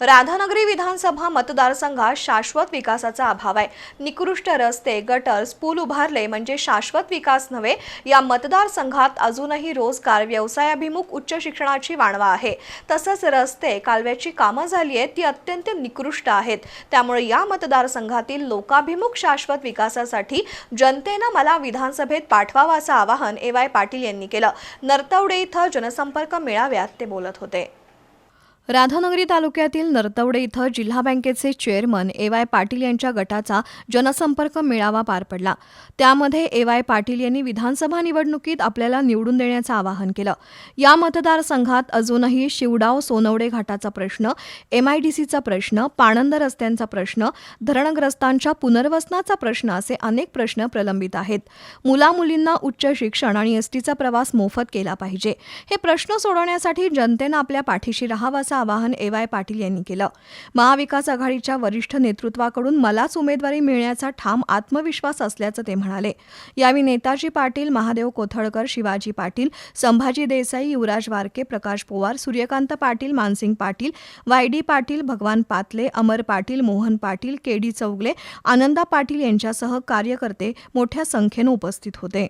राधानगरी विधानसभा मतदारसंघात शाश्वत विकासाचा अभाव आहे. निकृष्ट रस्ते गटर्स पूल उभारले म्हणजे शाश्वत विकास नव्हे. या मतदारसंघात अजूनही रोजगार व्यवसायाभिमुख उच्च शिक्षणाची वाणवा आहे. तसंच रस्ते कालव्याची कामं झाली आहेत ती अत्यंत निकृष्ट आहेत. त्यामुळे या मतदारसंघातील लोकाभिमुख शाश्वत विकासासाठी जनतेनं मला विधानसभेत पाठवावं असं आवाहन ए वाय पाटील यांनी केलं. नरतवडे इथं जनसंपर्क मेळाव्यात ते बोलत होते. राधानगरी तालुक्यातील नरतवडे इथं जिल्हा बँकेचे चेअरमन ए वाय पाटील यांच्या गटाचा जनसंपर्क मेळावा पार पडला. त्यामध्ये ए वाय पाटील यांनी विधानसभा निवडणुकीत आपल्याला निवडून देण्याचं आवाहन केलं. या मतदारसंघात अजूनही शिवडाव सोनवडे घाटाचा प्रश्न एमआयडीसीचा प्रश्न पाणंद रस्त्यांचा प्रश्न धरणग्रस्तांच्या पुनर्वसनाचा प्रश्न असे अनेक प्रश्न प्रलंबित आहेत. मुलामुलींना उच्च शिक्षण आणि एसटीचा प्रवास मोफत केला पाहिजे. हे प्रश्न सोडवण्यासाठी जनतेनं आपल्या पाठीशी राहावा असं आवाहन ए वाय पाटील यांनी केलं. महाविकास आघाडीच्या वरिष्ठ नेतृत्वाकडून मलाच उमेदवारी मिळण्याचा ठाम आत्मविश्वास असल्याचं ते म्हणाले. यावेळी Netaji Patil Mahadev Kothalkar Shivaji Patil Sambhaji Desai Yuvraj Varke Prakash Powar Suryakant Patil Mansingh Patil Y D Patil Bhagwan Patle Amar Patil Mohan Patil K D Chougule Ananda Patil यांच्यासह कार्यकर्ते मोठ्या संख्येनं उपस्थित होते.